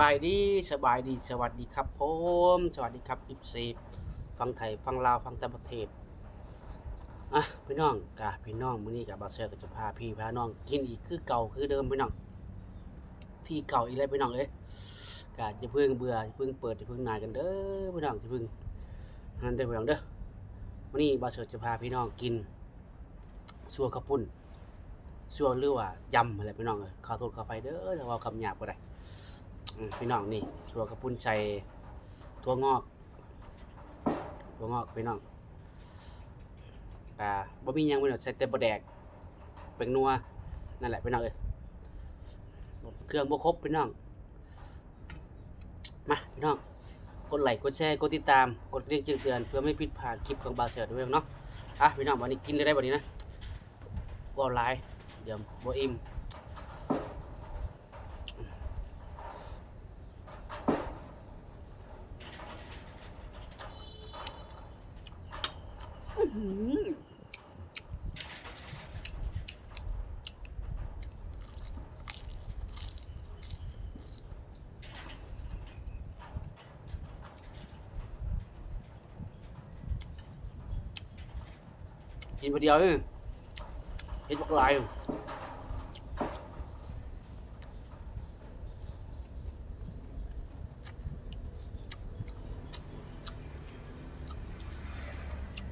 บายดีสบายดีสวัสดีครับผมสวัสดีครับอิบซีฟังไทยฟังลาวฟังต่างประเทศอะพี่น้องกะพี่น้องมื้อนี้กับบาเซอร์ก็จะพาพี่พาน้องกินอีกคือเก่าคือเดิมพี่น้องที่เก่าอีกแล้วพี่น้องเอ้ยกะจะเพิ่งเบื่อจะเพิ่งเปิดจะเพิ่งนายกันเด้อพี่น้องจะเพิ่งนั่นเด้อพี่น้องเด้อวันนี้บาเซอร์จะพาพี่น้องกินซัวกระปุ่นซัวหรือว่ายำอะไรพี่น้องเอ้ยขอโทษขออภัยเด้อถ้าว่าคำหยาบก็ได้ อืมพี่น้องนี่ถั่วกระปุ้นใส่ถั่วงอกถั่วงอกพี่น้องอ่าบ่มีหยังพี่น้องใส่แต่บ่แดกเป็นนัวนั่นแหละพี่น้องเอ้ยเครื่องบ่ครบพี่น้องมาพี่น้องกดไลค์กดแชร์กดติดตามกดกระดิ่งแจ้งเตือนเพื่อไม่ผิดพลาดคลิปของบาเสือด้วยเนาะอะพี่น้องวันนี้กินเลยได้บ่นี้นะบ่หลายเดี๋ยวบ่อิ่ม กินคนเดียวเองเห็ดบักลาย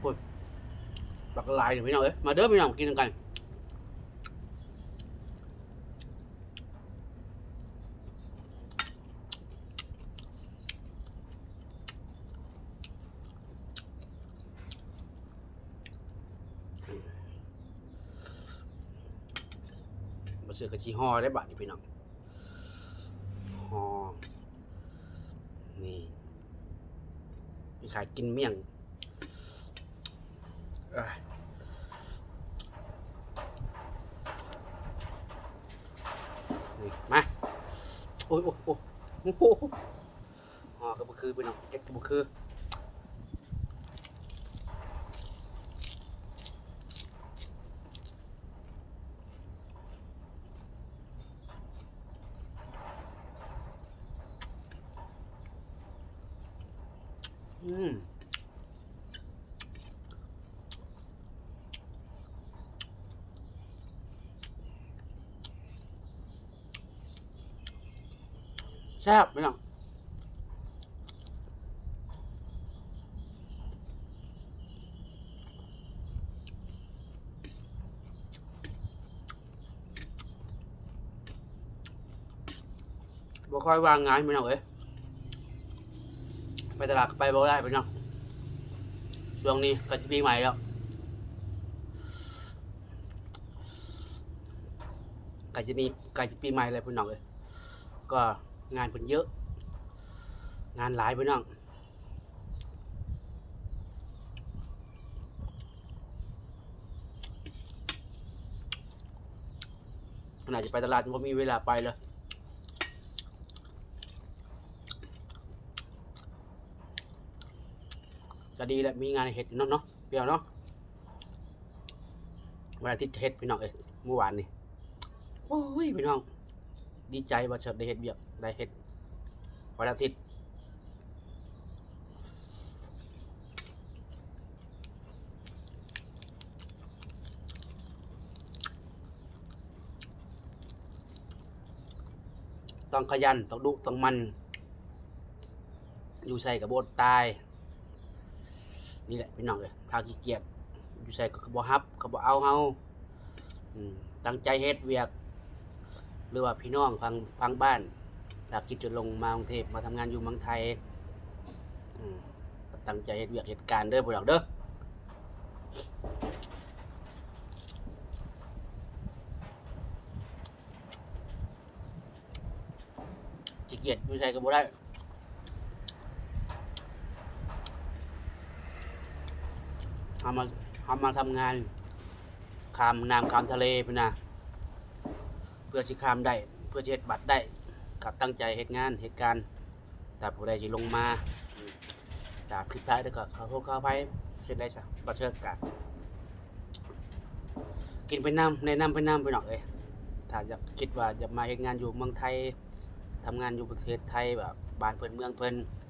โอ้ยบักลายเดี๋ยวพี่น้องเอ้ยมาเด้อพี่น้องกินกัน มาซื้อกระชีห่อได้บาทนี่พี่น้องห่อนี่พี่ขายกินเมี่ยงเอ้ยนี่มาโอ้ยโอ้ยโอ้ยโอ้โหห่อก็บ่คือพี่น้องเจ็ดก็บ่คือ อืมแซ่บไหมน้องบ่ค่อยวางงานไหมน้องเอ้ย ไปตลาดก็ไปบ่ได้ไปน้องช่วงนี้ก็จะปีใหม่แล้วก็จะมีก็จะปีใหม่เลยพี่น้องเอ้ยก็งานเพิ่นเยอะ งานหลายพี่น้องขนาดจะไปตลาดก็มีเวลาไปเลย ดีแหละมีงานให้เห็ดเนาะเนาะเปรี้ยวเนาะวันอาทิตย์เห็ดพี่น้องเอ้ยเมื่อวานนี่โอ้ยพี่น้อง ดีใจว่าเชิดได้เห็ดเบียกได้เห็ดวันอาทิตย์ต้องขยันต้องดุต้องมัน อยู่ใส่กับโบดตาย นี่แหละพี่น้องเลยถ้าขี้เกียจอยู่ใส่ก็บ่ฮับก็บ่เอาเฮาตั้งใจเฮ็ดเวียก หรือว่าพี่น้องพังพังบ้านถ้าคิดจะลงมากรุงเทพมาทำงานอยู่เมืองไทยตั้งใจเฮ็ดเวียกเหตุการณ์เด้อพวกเราเด้อขี้เกียจอยู่ใส่ก็บ่ได้ ทำมาทำมาทำงานขามน้ำขามทะเลไปนะเพื่อสิขามได้ เพื่อเฮ็ดบัตรได้กับตั้งใจเฮ็ดงานเหตุการณ์แต่ผู้ใดสิลงมาอืมแต่ผิดพลาดแล้วก็ขอโทษขออภัยเช่นไรซะบัเชิญกะกินไปน้ำในน้ำไปน้ำไปหน่อยเอ้ยถ้าอยากคิดว่าจะมาเฮ็ดงานอยู่เมืองไทยทำงานอยู่ประเทศไทยแบบบ้านเพิ่นเมืองเพิ่นอืมเขาก็ทำ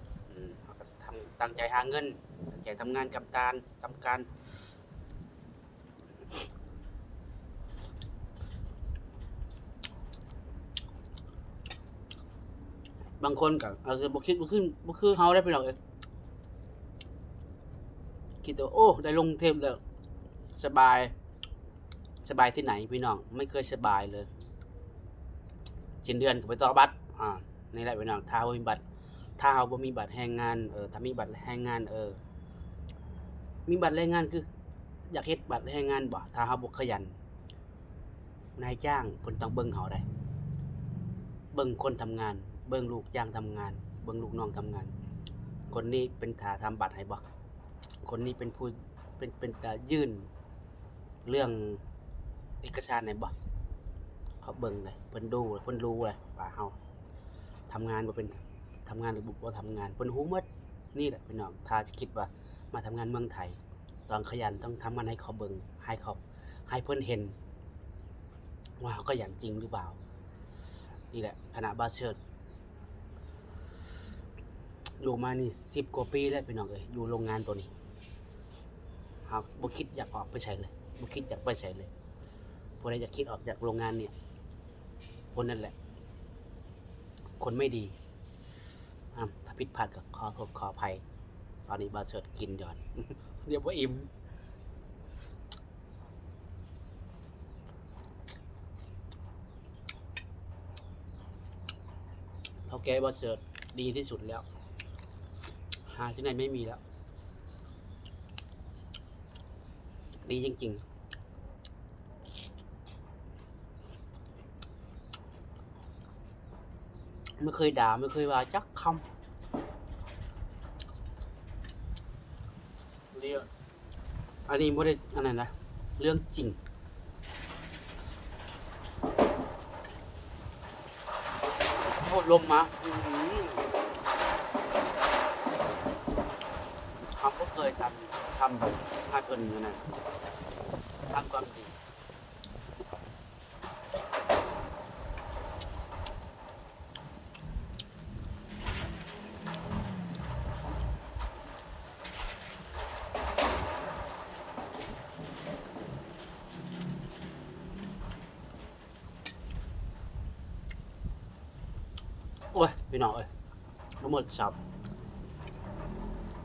ตั้งใจหาเงิน ตั้งใจทำงานกับการทำการ บางคนก็อาจจะบ่คิดบ่ขึ้นบ่คือเฮาได้ไปหรอกเอ้ยคิดว่าโอ้ ได้ลงเทพแล้ว สบาย สบายที่ไหนพี่น้อง ไม่เคยสบายเลยจ็นเดือนก็ไปต่อบัตรอ่านี่แหละพี่น้องถ้าบ่มีบัตร ถ้าเฮาบ่มีบัตรแรงงานเออถ้ามีบัตรแรงงาน เออ มีบัตรแรงงานคือ อยากเฮ็ดบัตรแรงงานบ่ถ้าเฮาบ่ขยัน นายจ้างเพิ่นต้องเบิ่งเฮาได้ เบิ่งคนทำงาน เบิ่งลูกจ้างทำงาน เบิ่งลูกน้องทำงาน คนนี้เป็นถาทำบัตรให้บ่คนนี้เป็นผู้เป็นเป็นตายื่น เรื่องเอกสารไหนบ่เขาเบิ่งเลยเพิ่นดูเลยเพิ่นรู้เลยว่าเฮาทำงานบ่เป็น ทำงานหรือบ่ทำงานเพิ่นฮู้หมดนี่แหละพี่น้องถ้าจะคิดว่ามาทำงานเมืองไทยต้องขยันต้องทำงานให้เขาเบิ่งให้เขาให้เพิ่นเห็น ว่าเขาขยันจริงหรือเปล่า นี่แหละคณะบาเชิดอยู่มานี่สิบกว่าปีแล้วพี่น้องเอ้ยอยู่โรงงานตัวนี้ครับบ่คิดอยากออกไปใช้เลยบ่คิดอยากไปใช้เลยผู้ใดอยากคิดออกจากโรงงานเนี่ยคนนั่นแหละ คนไม่ดี ผิดพลาดก็ขอโทษขออภัย ตอนนี้บาเชิดกินย้อนเดี๋ยวว่าอิ่มเท่าแก่บอเสิร์ตดีที่สุดแล้ว หาที่ไหนไม่มีแล้ว ดีจริง ๆไม่เคยด่าไม่เคยว่าจักคำเรียก อันนี้ไม่ได้อันนั้นนะ เรื่องจริง โทษลมมาอื้อหือเขาก็เคยทำทำให้เพิ่นอยู่นะทำความดี พี่น้องเอ้ยทั้งหมดสับ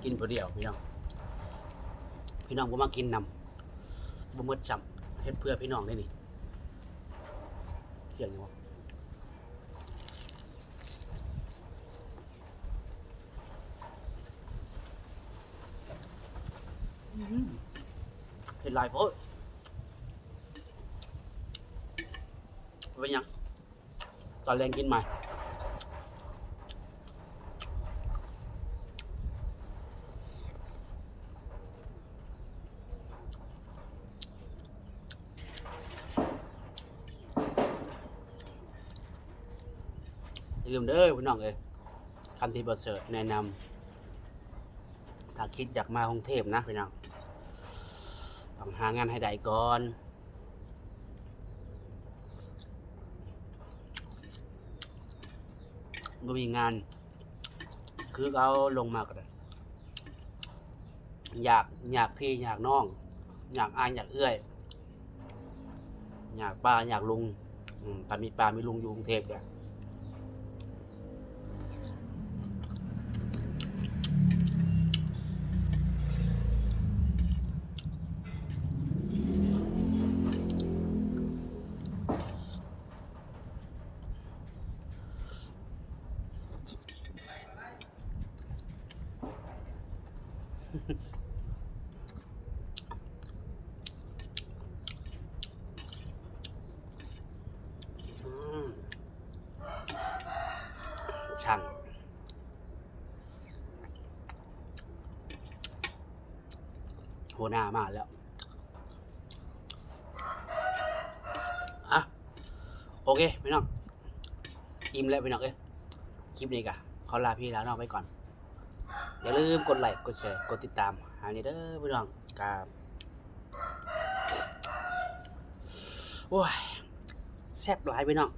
กินผู้เดียวพี่น้อง พี่น้องก็มากินนำบ่หมดสับเฮ็ดเพื่อพี่น้องได้นี่เขียนอยู่วะเห็นลายโพดเป็นยังตอนแรงกินใหม่ ลืมเด้อพี่น้องเอ้ยคันที่ประเสริฐแนะนำถ้าคิดอยากมากรุงเทพนะพี่น้องต้องหางานให้ได้ก่อนบ่มีงาน คือเอาลงมาก็ได้อยากอยากพี่อยากน้อง อยากอายอยากเอื้อย อยากป้าอยากลุงแต่มีป้ามีลุงอยู่กรุงเทพเนี่ย อืมช่าง หัวหน้ามาแล้วอะโอเคพี่น้องอิ่มแล้วพี่น้องเอ้ยคลิปนี้กะขอลาพี่แล้วน้องไปก่อน อย่าลืมกดไลค์กดแชร์กดติดตามหานี่เด้อพี่น้องกาโอ้ยแซ่บหลายพี่น้อง